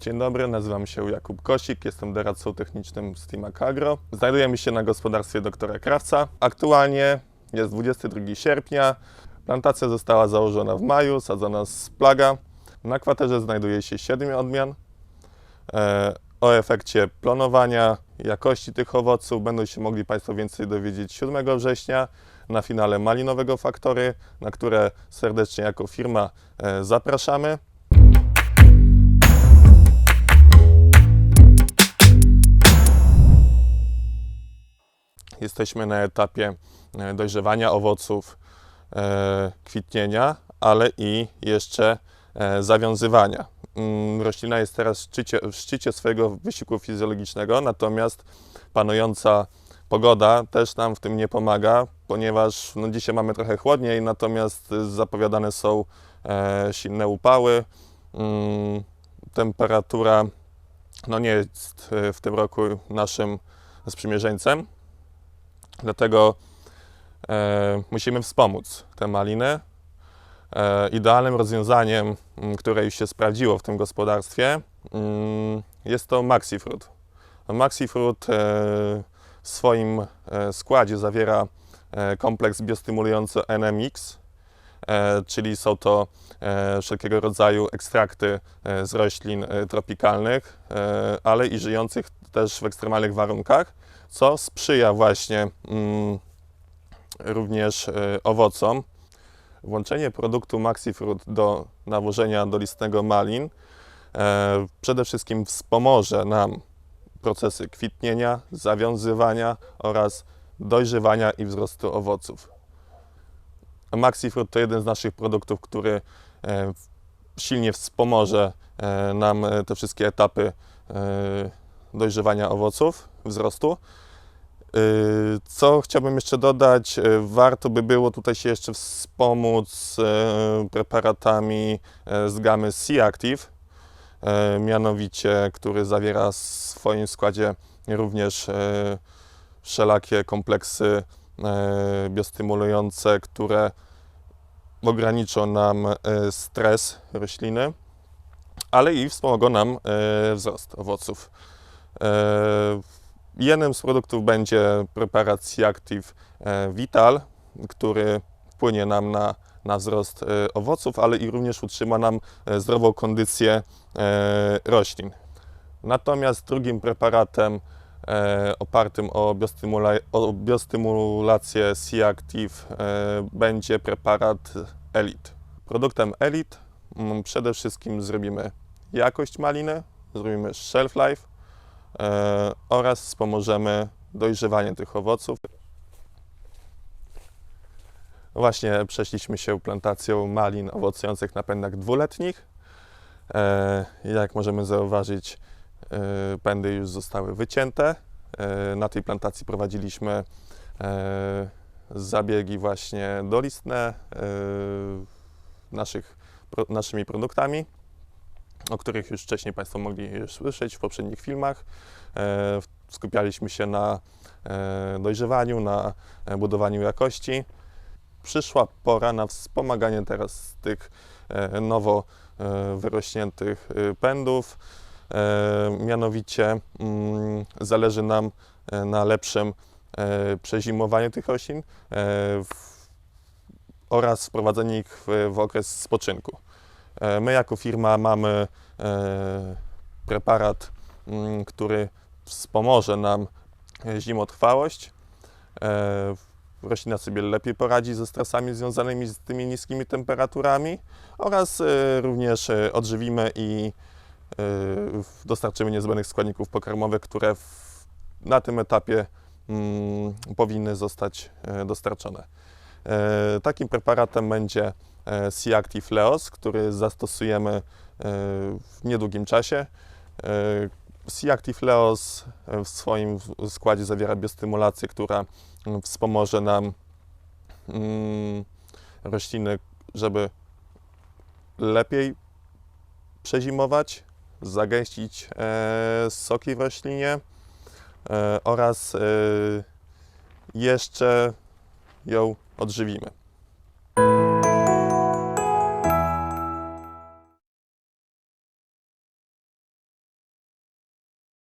Dzień dobry, nazywam się Jakub Kosik, jestem doradcą technicznym z Team Agro. Znajdujemy się na gospodarstwie doktora Krawca. Aktualnie jest 22 sierpnia. Plantacja została założona w maju, sadzona z plaga. Na kwaterze znajduje się 7 odmian. E, O efekcie planowania, jakości tych owoców będą się mogli Państwo więcej dowiedzieć 7 września na finale Malinowego Faktory, na które serdecznie jako firma e, zapraszamy. Jesteśmy na etapie e, dojrzewania owoców, e, kwitnienia, ale i jeszcze e, zawiązywania. Mm, Roślina jest teraz w szczycie, w szczycie swojego wysiłku fizjologicznego, natomiast panująca pogoda też nam w tym nie pomaga, ponieważ no, dzisiaj mamy trochę chłodniej, natomiast zapowiadane są silne upały. Mm, Temperatura no, nie jest w tym roku naszym sprzymierzeńcem. Dlatego e, musimy wspomóc te maliny. E, idealnym rozwiązaniem, które już się sprawdziło w tym gospodarstwie, mm, jest to Maxifruit. Maxifruit e, w swoim e, składzie zawiera e, kompleks biostymulujący NMX, czyli są to e, wszelkiego rodzaju ekstrakty e, z roślin e, tropikalnych, e, ale i żyjących też w ekstremalnych warunkach co sprzyja właśnie mm, również e, owocom. Włączenie produktu MaxiFruit do nawożenia dolistnego malin e, przede wszystkim wspomoże nam procesy kwitnienia, zawiązywania oraz dojrzewania i wzrostu owoców. MaxiFruit to jeden z naszych produktów, który e, silnie wspomoże e, nam e, te wszystkie etapy dojrzewania owoców, wzrostu. Co chciałbym jeszcze dodać? Warto by było tutaj się jeszcze wspomóc preparatami z gamy C-Active, mianowicie, który zawiera w swoim składzie również wszelakie kompleksy biostymulujące, które ograniczą nam yy, stres rośliny, ale i wspomogą nam yy, wzrost owoców. Jednym z produktów będzie preparat C-Active e, Vital, który wpłynie nam na, na wzrost e, owoców, ale i również utrzyma nam e, zdrową kondycję e, roślin. Natomiast drugim preparatem e, opartym o, biostymula- o biostymulację C-Active e, będzie preparat Elite. Produktem Elite mm, przede wszystkim zrobimy jakość maliny, zrobimy shelf life, e, oraz wspomożemy dojrzewanie tych owoców. Właśnie przeszliśmy się plantacją malin owocujących na pędach dwuletnich. E, jak możemy zauważyć, e, pędy już zostały wycięte. E, na tej plantacji prowadziliśmy e, zabiegi właśnie dolistne e, naszych, naszymi produktami o których już wcześniej Państwo mogli już słyszeć w poprzednich filmach. E, Skupialiśmy się na e, dojrzewaniu, na e, budowaniu jakości. Przyszła pora na wspomaganie teraz tych e, nowo e, wyrośniętych e, pędów. E, Mianowicie mm, zależy nam e, na lepszym e, przezimowaniu tych roślin oraz wprowadzeniu ich w, okres spoczynku. My jako firma mamy preparat, mm, który wspomoże nam zimotrwałość. Roślina sobie lepiej poradzi ze stresami związanymi z tymi niskimi temperaturami oraz również odżywimy i dostarczymy niezbędnych składników pokarmowych, które w, na tym etapie mm, powinny zostać e, dostarczone. E, Takim preparatem będzie C-Active Leos, który zastosujemy w niedługim czasie. C-Active Leos w swoim składzie zawiera biostymulację, która mm, wspomoże nam mm, rośliny, żeby lepiej przezimować, zagęścić e, soki w roślinie e, oraz e, jeszcze ją odżywimy.